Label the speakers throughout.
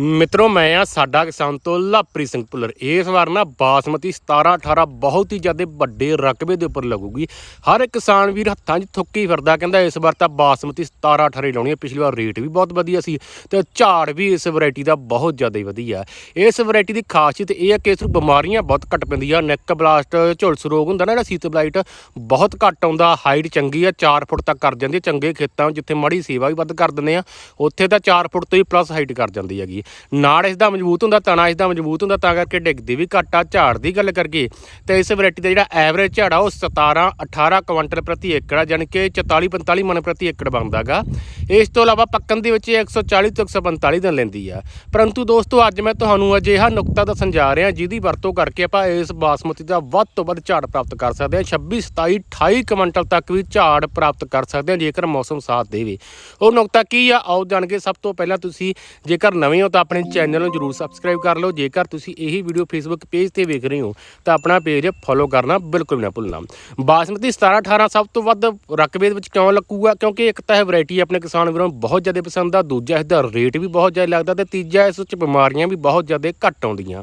Speaker 1: ਮਿੱਤਰੋ, ਮੈਂ ਆ ਸਾਡਾ ਕਿਸਾਨ ਤੋਂ ਲਾਪਰੀ ਸਿੰਘ ਭੁੱਲਰ। ਇਸ ਵਾਰ ਨਾ ਬਾਸਮਤੀ 17 18 ਬਹੁਤ ਹੀ ਜ਼ਿਆਦਾ ਵੱਡੇ ਰਕਬੇ ਦੇ ਉੱਪਰ ਲੱਗੂਗੀ। ਹਰ ਇੱਕ ਕਿਸਾਨ ਵੀਰ ਹੱਥਾਂ 'ਚ ਥੁੱਕੀ ਫਿਰਦਾ, ਕਹਿੰਦਾ ਇਸ ਵਾਰ ਤਾਂ ਬਾਸਮਤੀ 17 18 ਲਾਉਣੀ ਹੈ। ਪਿਛਲੀ ਵਾਰ ਰੇਟ ਵੀ ਬਹੁਤ ਵਧੀਆ ਸੀ ਤੇ ਝਾੜ ਵੀ ਇਸ ਵੈਰਾਈਟੀ ਦਾ ਬਹੁਤ ਜ਼ਿਆਦਾ ਵਧੀਆ ਇਸ ਵੈਰਾਈਟੀ ਦੀ ਖਾਸੀਅਤ ਇਹ ਹੈ ਕਿ ਇਸ ਨੂੰ ਬਿਮਾਰੀਆਂ ਬਹੁਤ ਘੱਟ ਪੈਂਦੀਆਂ। ਨੈਕ ਬਲਾਸਟ, ਝੁਲਸ ਰੋਗ ਹੁੰਦਾ ਨਾ, ਜਿਹੜਾ ਸੀਤ ਬਲਾਈਟ ਬਹੁਤ ਘੱਟ ਆਉਂਦਾ, ਹਾਈਟ ਚੰਗੀ ਆ 4 ਫੁੱਟ ਤੱਕ ਕਰ ਜਾਂਦੀ ਹੈ। ਚੰਗੇ ਖੇਤਾਂ ਜਿੱਥੇ ਮੜੀ ਸੇਵਾ ਵੀ ਵੱਧ ਕਰ ਦਿੰਦੇ ਆ, ਉੱਥੇ ਤਾਂ 4 ਫੁੱਟ ਤੋਂ ਹੀ ਪਲੱਸ ਹਾਈਟ ਕਰ ਜਾਂਦੀ ਹੈਗੀ। ਨਾੜ ਇਸ ਦਾ ਮਜ਼ਬੂਤ ਹੁੰਦਾ, ਤਣਾ ਇਸ ਦਾ ਮਜ਼ਬੂਤ ਹੁੰਦਾ, ਤਾਂ ਕਰਕੇ ਡਿੱਗਦੀ ਵੀ ਘੱਟ ਆ ਝਾੜ ਦੀ ਗੱਲ ਕਰਕੇ। ਤੇ ਇਸ ਵੈਰਾਈਟੀ ਦਾ ਜਿਹੜਾ ਐਵਰੇਜ ਝਾੜ ਆ ਉਹ 17 18 ਕੁਇੰਟਲ ਪ੍ਰਤੀ ਏਕੜ ਆ ਯਾਨੀ ਕਿ 44 45 ਮਣ ਪ੍ਰਤੀ ਏਕੜ ਬਣਦਾਗਾ ਇਸ ਤੋਂ ਇਲਾਵਾ ਪੱਕਣ ਦੇ ਵਿੱਚ ਇਹ 140 ਤੋਂ 145 ਦਿਨ ਲੈਂਦੀ ਆ। ਪਰੰਤੂ ਦੋਸਤੋ, ਅੱਜ ਮੈਂ ਤੁਹਾਨੂੰ ਅਜਿਹਾ ਨੁਕਤਾ ਦੱਸਣ ਜਾ ਰਿਹਾ, ਜਿਹਦੀ ਵਰਤੋਂ ਕਰਕੇ ਆਪਾਂ ਇਸ ਬਾਸਮਤੀ ਦਾ ਵੱਧ ਤੋਂ ਵੱਧ ਝਾੜ ਪ੍ਰਾਪਤ ਕਰ ਸਕਦੇ ਹਾਂ। 26 27 28 ਕੁਇੰਟਲ ਤੱਕ ਵੀ ਝਾੜ ਪ੍ਰਾਪਤ ਕਰ ਸਕਦੇ ਹਾਂ, ਜੇਕਰ ਮੌਸਮ ਸਾਥ ਦੇਵੇ। ਉਹ ਨੁਕਤਾ ਕੀ ਆ? ਆਓ ਜਾਣ ਕੇ ਸਭ ਤੋਂ ਪਹਿਲਾਂ ਤੁਸੀਂ ਜੇਕਰ ਨਵੇਂ ਹੋ ਤਾਂ ਆਪਣੇ ਚੈਨਲ ਨੂੰ ਜਰੂਰ ਸਬਸਕ੍ਰਾਈਬ ਕਰ ਲਓ। ਜੇਕਰ ਤੁਸੀਂ ਇਹੀ ਵੀਡੀਓ ਫੇਸਬੁੱਕ ਪੇਜ ਤੇ ਵੇਖ ਰਹੇ ਹੋ, ਤਾਂ ਆਪਣਾ ਪੇਜ ਫੋਲੋ ਕਰਨਾ ਬਿਲਕੁਲ ਵੀ ਨਾ ਭੁੱਲਣਾ। ਬਾਸਮਤੀ 17 18 ਸਭ ਤੋਂ ਵੱਧ ਰਕਬੇ ਦੇ ਵਿੱਚ ਕਿਉਂ ਲੱਗੂਗਾ? ਕਿਉਂਕਿ ਇੱਕ ਤਾਂ ਇਹ ਵੈਰਾਈਟੀ ਆਪਣੇ ਕਿਸਾਨ ਵੀਰਾਂ ਨੂੰ ਬਹੁਤ ਜ਼ਿਆਦਾ ਪਸੰਦ ਆ, ਦੂਜਾ ਇਸ ਰੇਟ ਵੀ ਬਹੁਤ ਜ਼ਿਆਦਾ ਲੱਗਦਾ ਤੇ ਤੀਜਾ ਇਸ ਵਿੱਚ ਬਿਮਾਰੀਆਂ ਵੀ ਬਹੁਤ ਜ਼ਿਆਦਾ ਘੱਟ ਆਉਂਦੀਆਂ।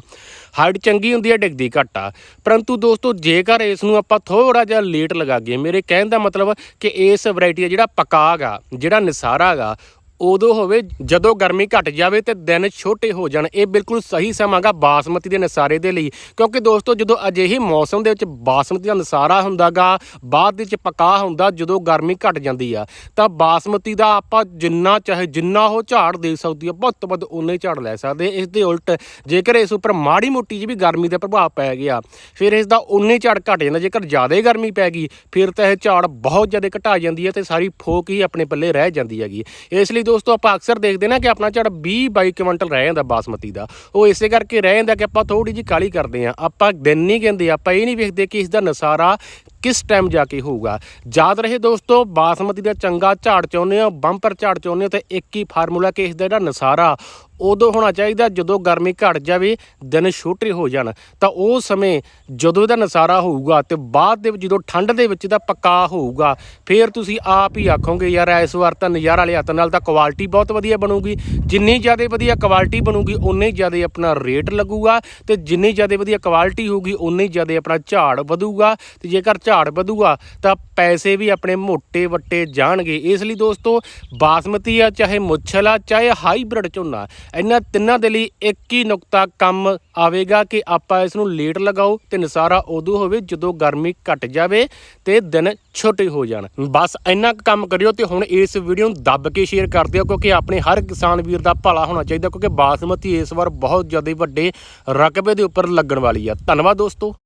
Speaker 1: ਹਾਈਟ ਚੰਗੀ ਹੁੰਦੀ ਹੈ ਡਿੱਗਦੀ ਘੱਟ ਆ। ਪਰੰਤੂ ਦੋਸਤੋ, ਜੇਕਰ ਇਸ ਨੂੰ ਆਪਾਂ ਥੋੜਾ ਜਿਹਾ ਲੇਟ ਲਗਾ ਗਏ, ਮੇਰੇ ਕਹਿਣ ਦਾ ਮਤਲਬ ਕਿ ਇਸ ਵੈਰਾਈਟੀ ਦਾ ਜਿਹੜਾ ਪਕਾਗਾ ਜਿਹੜਾ ਨਿਸਾਰਾ ਹੈਗਾ ਉਦੋਂ ਹੋਵੇ, ਜਦੋਂ ਗਰਮੀ ਘਟ ਜਾਵੇ ਤੇ ਦਿਨ ਛੋਟੇ ਹੋ ਜਾਣ। ਇਹ ਬਿਲਕੁਲ ਸਹੀ ਸਮਾਂਗਾ ਬਾਸਮਤੀ ਦੇ ਨਸਾਰੇ ਦੇ ਲਈ। ਕਿਉਂਕਿ ਦੋਸਤੋ, ਜਦੋਂ ਅਜਿਹੇ ਮੌਸਮ ਦੇ ਵਿੱਚ ਬਾਸਮਤੀ ਦਾ ਨਸਾਰਾ ਹੁੰਦਾਗਾ, ਬਾਅਦ ਵਿੱਚ ਪਕਾ ਹੁੰਦਾ ਜਦੋਂ ਗਰਮੀ ਘਟ ਜਾਂਦੀ ਆ। ਤਾਂ ਬਾਸਮਤੀ ਦਾ ਆਪਾਂ ਜਿੰਨਾ ਚਾਹੇ ਜਿੰਨਾ ਉਹ ਝਾੜ ਦੇ ਸਕਦੀ ਆ, ਵੱਧ ਤੋਂ ਵੱਧ ਉਨਾ ਝਾੜ ਲੈ ਸਕਦੇ ਇਸ ਦੇ ਉਲਟ ਜੇਕਰ ਇਸ ਉੱਪਰ ਮਾੜੀ ਮੋਟੀ ਜਿਹੀ ਵੀ ਗਰਮੀ ਦਾ ਪ੍ਰਭਾਵ ਪੈ ਗਿਆ, ਫਿਰ ਇਸ ਦਾ ਉਨਾ ਝਾੜ ਘਟ ਜਾਂਦਾ। ਜੇਕਰ ਜ਼ਿਆਦਾ ਗਰਮੀ ਪੈ ਗਈ, ਫਿਰ ਤਾਂ ਇਹ ਝਾੜ ਬਹੁਤ ਜ਼ਿਆਦਾ ਘਟਾ ਜਾਂਦੀ ਹੈ ਤੇ ਸਾਰੀ ਫੋਕ ਹੀ ਆਪਣੇ ਪੱਲੇ ਰਹਿ ਜਾਂਦੀ ਹੈਗੀ। ਇਸ ਲਈ ਦੋਸਤੋ, ਆਪਾਂ ਅਕਸਰ ਦੇਖਦੇ ਨਾ ਕਿ ਆਪਣਾ ਝੜ 20 22 ਕੁਇੰਟਲ ਰਹਿ ਜਾਂਦਾ ਬਾਸਮਤੀ ਦਾ। ਉਹ ਇਸੇ ਕਰਕੇ ਰਹਿ ਜਾਂਦਾ ਕਿ ਆਪਾਂ ਥੋੜੀ ਜਿਹੀ ਕਾਲੀ ਕਰਦੇ ਆ ਆਪਾਂ ਦਿਨ ਨਹੀਂ ਕਹਿੰਦੇ, ਆਪਾਂ ਇਹ ਨਹੀਂ ਵੇਖਦੇ ਕਿ ਇਸ ਦਾ ਨਸਾਰਾ ਕਿਸ ਟਾਈਮ ਜਾ ਕੇ ਹੋਊਗਾ? ਯਾਦ ਰਹੇ ਦੋਸਤੋ, ਬਾਸਮਤੀ ਦਾ ਚੰਗਾ ਝਾੜ ਚਾਹੁੰਦੇ ਹੋ, ਬੰਪਰ ਝਾੜ ਚਾਹੁੰਦੇ ਹੋ ਤੇ ਇੱਕ ਹੀ ਫਾਰਮੂਲਾ ਕਿ ਇਸ ਦਾ ਜਿਹੜਾ ਨਸਾਰਾ, ਉਦੋਂ ਹੋਣਾ ਚਾਹੀਦਾ ਜਦੋਂ ਗਰਮੀ ਘਟ ਜਾਵੇ, ਦਿਨ ਛੋਟੇ ਹੋ ਜਾਣ। ਤਾਂ ਉਹ ਸਮੇਂ ਜਦੋਂ ਇਹਦਾ ਨਸਾਰਾ ਹੋਊਗਾ ਤੇ ਬਾਅਦ ਦੇ ਜਦੋਂ ਠੰਡ ਦੇ ਵਿੱਚ ਇਹਦਾ ਪੱਕਾ ਹੋਊਗਾ, ਫਿਰ ਤੁਸੀਂ ਆਪ ਹੀ ਆਖੋਗੇ, ਯਾਰ ਇਸ ਵਾਰ ਤਾਂ ਨਜ਼ਾਰਾ ਵਾਲੇ ਹੱਥ ਨਾਲ ਤਾਂ ਕੁਆਲਿਟੀ ਬਹੁਤ ਵਧੀਆ ਬਣੂਗੀ। ਜਿੰਨੀ ਜ਼ਿਆਦਾ ਵਧੀਆ ਕੁਆਲਿਟੀ ਬਣੂਗੀ ਉਨੀ ਜ਼ਿਆਦਾ ਆਪਣਾ ਰੇਟ ਲੱਗੂਗਾ ਤੇ ਜਿੰਨੀ ਜ਼ਿਆਦਾ ਵਧੀਆ ਕੁਆਲਿਟੀ ਹੋਊਗੀ ਉਨੀ ਜ਼ਿਆਦਾ ਆਪਣਾ ਝਾੜ ਵਧੂਗਾ ਤੇ ਜੇਕਰ ਝਾੜ ਵਧੂਗਾ ਤਾਂ ਪੈਸੇ ਵੀ ਆਪਣੇ ਮੋਟੇ ਵੱਟੇ ਜਾਣਗੇ। ਇਸ ਲਈ ਦੋਸਤੋ, ਬਾਸਮਤੀ ਆ, ਚਾਹੇ ਮੁੱਛਲ ਆ, ਚਾਹੇ ਹਾਈਬ੍ਰਿਡ ਝੋਨਾ, ਇਹਨਾਂ ਤਿੰਨਾਂ ਦੇ ਲਈ ਇੱਕ ਹੀ ਨੁਕਤਾ ਕੰਮ ਆਵੇਗਾ ਕਿ ਆਪਾਂ ਇਸ ਨੂੰ ਲੇਟ ਲਗਾਓ ਤੇ ਨਸਾਰਾ ਉਦੋਂ ਹੋਵੇ ਜਦੋਂ ਗਰਮੀ ਘਟ ਜਾਵੇ ਤੇ ਦਿਨ ਛੋਟੇ ਹੋ ਜਾਣ। ਬਸ ਇੰਨਾ ਕੁ ਕੰਮ ਕਰਿਓ ਤੇ ਹੁਣ ਇਸ ਵੀਡੀਓ ਨੂੰ ਦੱਬ ਕੇ ਸ਼ੇਅਰ ਕਰ ਦਿਓ, ਕਿਉਂਕਿ ਆਪਣੇ ਹਰ ਕਿਸਾਨ ਵੀਰ ਦਾ ਭਲਾ ਹੋਣਾ ਚਾਹੀਦਾ, ਕਿਉਂਕਿ ਬਾਸਮਤੀ ਇਸ ਵਾਰ ਬਹੁਤ ਜ਼ਿਆਦਾ ਵੱਡੇ ਰਕਬੇ ਦੇ ਉੱਪਰ ਲੱਗਣ ਵਾਲੀ ਆ। ਧੰਨਵਾਦ ਦੋਸਤੋ।